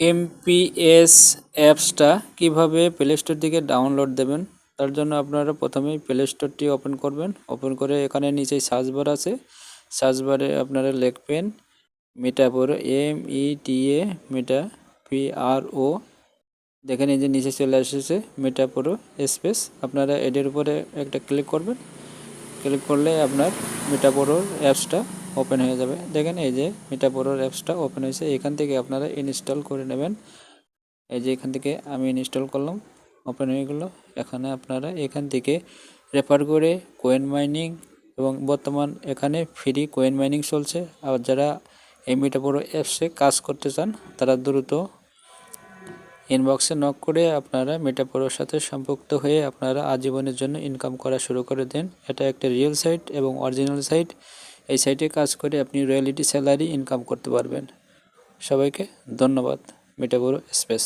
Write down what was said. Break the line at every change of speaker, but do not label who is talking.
Amps অ্যাপসটা কীভাবে play store থেকে ডাউনলোড দেবেন? তার জন্য আপনারা প্রথমেই প্লে স্টোরটি ওপেন করবেন। ওপেন করে এখানে নিচে সার্চ বার আছে। সার্চ বারে আপনারা লিখবেন মিটাপুর এম ই টি এ মিটা পি আর ও দেখেন এই যে নিচে চলে এসেছে মিটাপুর স্পেস আপনারা এদের উপরে একটা ক্লিক করবেন। ক্লিক করলে আপনার মিটাপুরোর অ্যাপসটা ওপেন হয়ে যাবে। দেখেন এই যে মিটাপুরোর অ্যাপসটা ওপেন হয়েছে। এখান থেকে আপনারা ইনস্টল করে নেবেন। এই যে এখান থেকে আমি ইনস্টল করলাম। ওপেন হয়ে গেলো। এখানে আপনারা এখান থেকে রেফার করে কোয়েন মাইনিং এবং বর্তমান এখানে ফ্রি কোয়েন মাইনিং চলছে। আর যারা এই মিটাপুরো অ্যাপসে কাজ করতে চান, তারা দ্রুত ইনবক্সে নক করে আপনারা মেটাপোরোর সাথে সম্পৃক্ত হয়ে আপনারা আজীবনের জন্য ইনকাম করা শুরু করে দেন। এটা একটা রিয়েল সাইট এবং অরিজিনাল সাইট এই সাইটে কাজ করে আপনি রয়্যালিটি স্যালারি ইনকাম করতে পারবেন। সবাইকে ধন্যবাদ। মেটাবোরো স্পেস